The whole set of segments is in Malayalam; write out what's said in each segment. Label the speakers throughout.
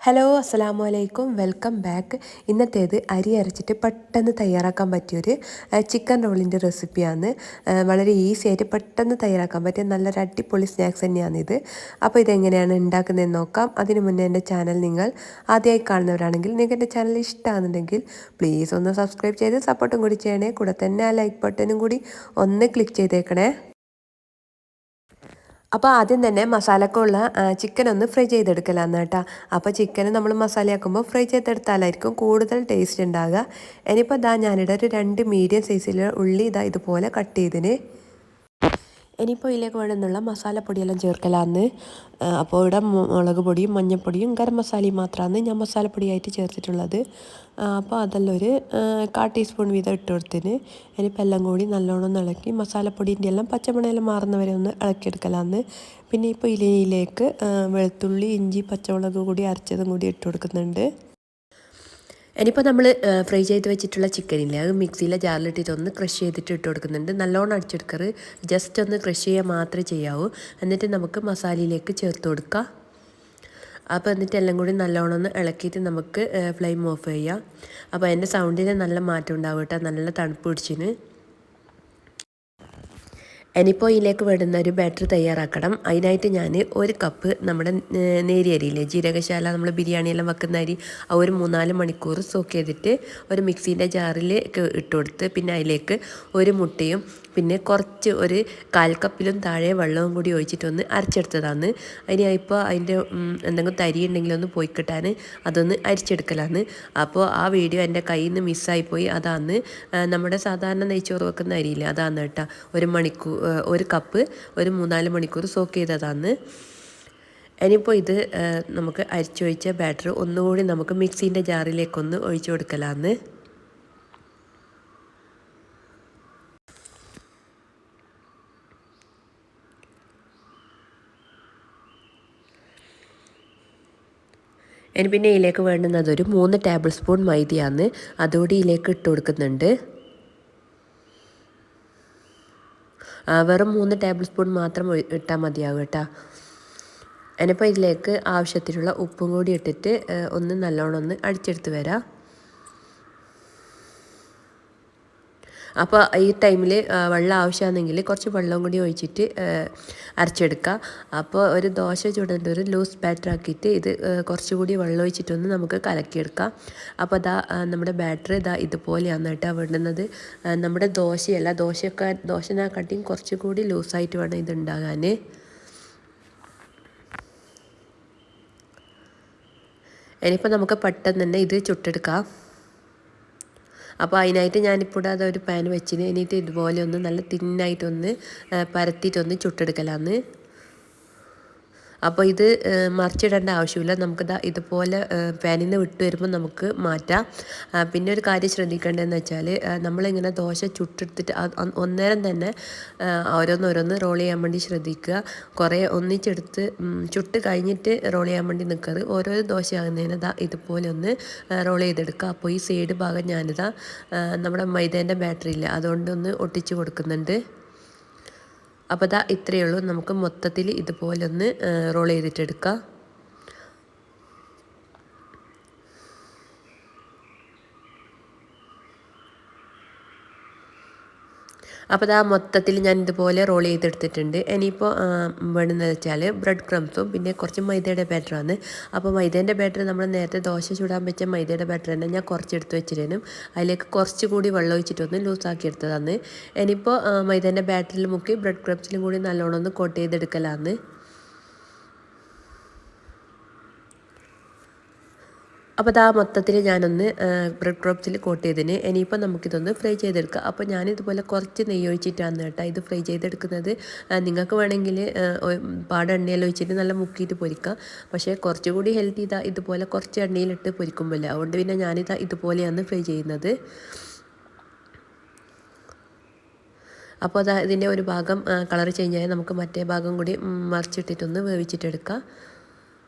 Speaker 1: ഹലോ അസ്സാം വലൈക്കും വെൽക്കം ബാക്ക് ഇന്നത്തേത് അരി അരച്ചിട്ട് പെട്ടെന്ന് തയ്യാറാക്കാൻ പറ്റിയൊരു ചിക്കൻ റോളിന്റെ റെസിപ്പിയാണ് വളരെ ഈസി ആയിട്ട് പെട്ടെന്ന് തയ്യാറാക്കാൻ പറ്റിയ നല്ലൊരു അടിപൊളി സ്നാക്സ് തന്നെയാണിത്. അപ്പോൾ ഇതെങ്ങനെയാണ് ഉണ്ടാക്കുന്നതെന്ന് നോക്കാം. അതിനു മുന്നേ എന്റെ ചാനൽ നിങ്ങൾ ആദ്യമായി കാണുന്നവരാണെങ്കിൽ നിങ്ങൾക്ക് എന്റെ ചാനൽ ഇഷ്ടമാണെന്നുണ്ടെങ്കിൽ പ്ലീസ് ഒന്ന് സബ്സ്ക്രൈബ് ചെയ്ത് സപ്പോർട്ടും കൂടി ചെയ്യണേ. കൂടെ തന്നെ ആ ലൈക്ക് ബട്ടനും കൂടി ഒന്ന് ക്ലിക്ക് ചെയ്തേക്കണേ. അപ്പോൾ ആദ്യം തന്നെ മസാലക്കുള്ള ചിക്കൻ ഒന്ന് ഫ്രൈ ചെയ്തെടുക്കലാന്ന് കേട്ടോ. അപ്പോൾ ചിക്കൻ നമ്മൾ മസാലയാക്കുമ്പോൾ ഫ്രൈ ചെയ്തെടുത്താലായിരിക്കും കൂടുതൽ ടേസ്റ്റ് ഉണ്ടാകുക ഇനിയിപ്പോൾ ഇതാ ഞാനിവിടെ ഒരു രണ്ട് മീഡിയം സൈസിലുള്ള ഉള്ളി ഇതാ ഇതുപോലെ കട്ട് ചെയ്തിന്. ഇനിയിപ്പോൾ ഇതിലേക്ക് വേണമെന്നുള്ള മസാലപ്പൊടിയെല്ലാം ചേർക്കലാന്ന്. അപ്പോൾ ഇവിടെ മുളക് പൊടിയും മഞ്ഞൾപ്പൊടിയും ഗരം മസാലയും മാത്രമാണ് ഞാൻ മസാലപ്പൊടിയായിട്ട് ചേർത്തിട്ടുള്ളത്. അപ്പോൾ അതെല്ലാം ഒരു കാ ടീസ്പൂൺ വീതം ഇട്ട് കൊടുത്തിന്. ഇനിയിപ്പോൾ എല്ലാം കൂടി നല്ലോണം ഇളക്കി മസാലപ്പൊടീന്റെ എല്ലാം പച്ചമുളകെല്ലാം മാറുന്നവരെ ഒന്ന് ഇളക്കിയെടുക്കലാന്ന്. പിന്നെ ഇപ്പോൾ ഇലയിലേക്ക് വെളുത്തുള്ളി ഇഞ്ചി പച്ചമുളക് കൂടി അരച്ചതും കൂടി ഇട്ട് കൊടുക്കുന്നുണ്ട്. ഇനിയിപ്പോൾ നമ്മൾ ഫ്രൈ ചെയ്ത് വെച്ചിട്ടുള്ള ചിക്കനില്ലേ? അത് മിക്സിയിലെ ജാറിലിട്ടിട്ട് ഒന്ന് ക്രഷ് ചെയ്തിട്ട് ഇട്ട് കൊടുക്കുന്നുണ്ട്. നല്ലോണം അടിച്ചെടുക്കറ്. ജസ്റ്റ് ഒന്ന് ക്രഷ് ചെയ്യുക മാത്രമേ ചെയ്യാവൂ. എന്നിട്ട് നമുക്ക് മസാലയിലേക്ക് ചേർത്ത് കൊടുക്കാം. അപ്പോൾ എന്നിട്ട് എല്ലാം കൂടി നല്ലോണം ഒന്ന് ഇളക്കിയിട്ട് നമുക്ക് ഫ്ലെയിം ഓഫ് ചെയ്യാം. അപ്പോൾ എന്റെ സൗണ്ടിന് നല്ല മാറ്റം ഉണ്ടാവും കേട്ടോ. നല്ല തണുപ്പ് പിടിച്ചിന്. ഇനിയിപ്പോൾ ഇതിലേക്ക് വേണ്ടുന്ന ഒരു ബാറ്റർ തയ്യാറാക്കണം. അതിനായിട്ട് ഞാൻ ഒരു കപ്പ് നമ്മുടെ നേരിയ അരിയില്ലേ ജീരകശാല നമ്മൾ ബിരിയാണിയെല്ലാം വെക്കുന്ന അരി ആ ഒരു മൂന്നാൽ മണിക്കൂർ സോക്ക് ചെയ്തിട്ട് ഒരു മിക്സീന്റെ ജാറിൽ ഇട്ട് കൊടുത്ത് പിന്നെ അതിലേക്ക് ഒരു മുട്ടയും പിന്നെ കുറച്ച് ഒരു കാൽ കപ്പിലും താഴെ വെള്ളവും കൂടി ഒഴിച്ചിട്ടൊന്ന് അരച്ചെടുത്തതാണ്. അതിന് ഇപ്പോൾ അതിന്റെ എന്തെങ്കിലും തരി ഉണ്ടെങ്കിൽ ഒന്ന് പോയി കിട്ടാൻ അതൊന്ന് അരിച്ചെടുക്കലാണ്. അപ്പോൾ ആ വീഡിയോ എന്റെ കയ്യിൽ നിന്ന് മിസ്സായിപ്പോയി അതാണ് നമ്മുടെ സാധാരണ നെയ്ച്ചോറ് വെക്കുന്ന അരിയില്ല? അതാണ് കേട്ടോ. ഒരു മണിക്കൂർ ഒരു കപ്പ് ഒരു മൂന്നാൽ മണിക്കൂർ സോക്ക് ചെയ്തതാണ്. ഇനിയിപ്പോൾ ഇത് നമുക്ക് അരിച്ചൊഴിച്ച ബാറ്റർ ഒന്നുകൂടി നമുക്ക് മിക്സീന്റെ ജാറിലേക്കൊന്ന് ഒഴിച്ചു കൊടുക്കലാന്ന്. ഇനി പിന്നെ ഇതിലേക്ക് വേണ്ടുന്നത് ഒരു മൂന്ന് ടേബിൾ സ്പൂൺ മൈദയാണ്. അതോടെ ഇതിലേക്ക് ഇട്ട് കൊടുക്കുന്നുണ്ട്. വെറും മൂന്ന് ടേബിൾ സ്പൂൺ മാത്രം ഇട്ടാൽ മതിയാവും കേട്ടോ. ഇനിയിപ്പോൾ ഇതിലേക്ക് ആവശ്യത്തിനുള്ള ഉപ്പും കൂടി ഇട്ടിട്ട് ഒന്ന് നല്ലോണം ഒന്ന് അടിച്ചെടുത്ത് വരാം. അപ്പോൾ ഈ ടൈമിൽ വെള്ളം ആവശ്യമാണെങ്കിൽ കുറച്ച് വെള്ളം കൂടി ഒഴിച്ചിട്ട് അരച്ചെടുക്കുക അപ്പോൾ ഒരു ദോശ ചുടേണ്ട ഒരു ലൂസ് ബാറ്റർ ആക്കിയിട്ട് ഇത് കുറച്ചുകൂടി വെള്ളം ഒഴിച്ചിട്ടൊന്ന് നമുക്ക് കലക്കിയെടുക്കാം. അപ്പോൾ അതാ നമ്മുടെ ബാറ്റർ ഇതാ ഇതുപോലെയാണ് കേട്ടോ വിടുന്നത്. നമ്മുടെ ദോശയല്ല ദോശയൊക്കെ ദോശനാക്കാട്ടിയും കുറച്ചുകൂടി ലൂസായിട്ട് വേണം ഇത് ഉണ്ടാകാൻ ഇനിയിപ്പോൾ നമുക്ക് പെട്ടെന്ന് തന്നെ ഇത് ചുട്ടെടുക്കാം. അപ്പോൾ അതിനായിട്ട് ഞാനിപ്പോൾ അതൊരു പാൻ വെച്ചിന്. എന്നിട്ട് ഇതുപോലെ ഒന്ന് നല്ല തിന്നായിട്ടൊന്ന് പരത്തിയിട്ടൊന്ന് ചുട്ടെടുക്കലാന്ന്. അപ്പോൾ ഇത് മറിച്ചിടേണ്ട ആവശ്യമില്ല. നമുക്കിത് ഇതുപോലെ പാനിൽ നിന്ന് വിട്ട് വരുമ്പോൾ നമുക്ക് മാറ്റാം. പിന്നെ ഒരു കാര്യം ശ്രദ്ധിക്കേണ്ടതെന്ന് വെച്ചാൽ നമ്മളിങ്ങനെ ദോശ ചുട്ടെടുത്തിട്ട് ഒന്നേരം തന്നെ ഓരോന്നോരോന്ന് റോൾ ചെയ്യാൻ വേണ്ടി ശ്രദ്ധിക്കുക. കുറേ ഒന്നിച്ചെടുത്ത് ചുട്ട് കഴിഞ്ഞിട്ട് റോൾ ചെയ്യാൻ വേണ്ടി നിൽക്കരുത് ഓരോ ദോശ ആകുന്നതിന് ഇതാ ഇതുപോലെ ഒന്ന് റോൾ ചെയ്തെടുക്കുക. അപ്പോൾ ഈ സൈഡ് ഭാഗം ഞാനിതാ നമ്മുടെ മൈദേന്റെ ബാറ്ററി ഇല്ല അതുകൊണ്ട് ഒന്ന് ഒട്ടിച്ച് കൊടുക്കുന്നുണ്ട്. അപ്പോൾ ഇതാ ഇത്രയേ ഉള്ളൂ നമുക്ക് മൊത്തത്തിൽ ഇതുപോലൊന്ന് റോൾ ചെയ്തിട്ടെടുക്കാം. അപ്പോൾ ആ മൊത്തത്തിൽ ഞാൻ ഇതുപോലെ റോൾ ചെയ്തെടുത്തിട്ടുണ്ട് ഇനിയിപ്പോൾ വേണമെന്ന് വെച്ചാൽ ബ്രെഡ് ക്രംസും പിന്നെ കുറച്ച് മൈദയുടെ ബാറ്ററാണ് അപ്പോൾ മൈദേന്റെ ബാറ്റർ നമ്മൾ നേരത്തെ ദോശ ചൂടാൻ വെച്ച മൈദയുടെ ബാറ്റർ തന്നെ ഞാൻ കുറച്ചെടുത്ത് വെച്ചിരുന്നു. അതിലേക്ക് കുറച്ച് കൂടി വെള്ളം ഒഴിച്ചിട്ടൊന്ന് ലൂസാക്കി എടുത്തതാണ്. ഇനിയിപ്പോൾ മൈദേന്റെ ബാറ്ററിൽ മുക്കി ബ്രെഡ് ക്രംസിലും കൂടി നല്ലോണം ഒന്ന് കോട്ട് ചെയ്തെടുക്കലാന്ന്. അപ്പോൾ അതാ മൊത്തത്തിൽ ഞാനൊന്ന് ബ്രെഡ് ക്രോപ്സിൽ കോട്ട് ചെയ്തതിന് ഇനിയിപ്പോൾ നമുക്കിതൊന്ന് ഫ്രൈ ചെയ്തെടുക്കാം. അപ്പോൾ ഞാനിതുപോലെ കുറച്ച് നെയ്യ് ഒഴിച്ചിട്ടാണ് കേട്ടോ ഇത് ഫ്രൈ ചെയ്തെടുക്കുന്നത്. നിങ്ങൾക്ക് വേണമെങ്കിൽ പാട് എണ്ണയിൽ ഒഴിച്ചിട്ട് നല്ല മുക്കിയിട്ട് പൊരിക്കാം. പക്ഷേ കുറച്ചുകൂടി ഹെൽത്തി ഇതാ ഇതുപോലെ കുറച്ച് എണ്ണയിലിട്ട് പൊരിക്കുമ്പോൾ അതുകൊണ്ട് പിന്നെ ഞാനിതാ ഇതുപോലെയാണ് ഫ്രൈ ചെയ്യുന്നത്. അപ്പോൾ അതാ ഇതിന്റെ ഒരു ഭാഗം കളർ ചേഞ്ച് ആയാൽ നമുക്ക് മറ്റേ ഭാഗം കൂടി മറിച്ചിട്ടിട്ടൊന്ന് വേവിച്ചിട്ടെടുക്കാം.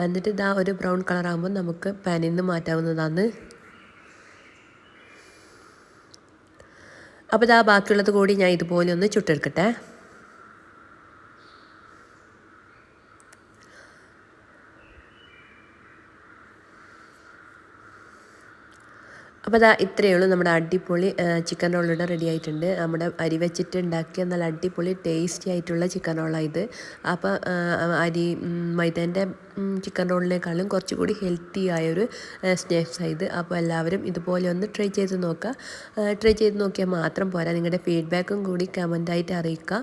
Speaker 1: എന്നിട്ട് ഇതാ ഒരു ബ്രൗൺ കളറാകുമ്പോൾ നമുക്ക് പാനിൽ നിന്ന് മാറ്റാവുന്നതാണ്. അപ്പോൾ ഇതാ ബാക്കിയുള്ളത് കൂടി ഞാൻ ഇതുപോലെ ഒന്ന് ചുട്ടെടുക്കട്ടെ. അപ്പോൾ അതാ ഇത്രയേ ഉള്ളൂ. നമ്മുടെ അടിപൊളി ചിക്കൻ റോളിടെ റെഡി ആയിട്ടുണ്ട്. നമ്മുടെ അരി വെച്ചിട്ട് ഉണ്ടാക്കിയ നല്ല അടിപൊളി ടേസ്റ്റി ആയിട്ടുള്ള ചിക്കൻ റോളാണ് ഇത്. അപ്പോൾ അരി മൈദേന്റെ ചിക്കൻ റോളിനേക്കാളും കുറച്ചുകൂടി ഹെൽത്തി ആയൊരു സ്നാക്സാണ് ഇത്. അപ്പോൾ എല്ലാവരും ഇതുപോലെ ഒന്ന് ട്രൈ ചെയ്ത് നോക്കുക ട്രൈ ചെയ്ത് നോക്കിയാൽ മാത്രം പോരാ. നിങ്ങളുടെ ഫീഡ്ബാക്കും കൂടി കമന്റായിട്ട് അറിയിക്കുക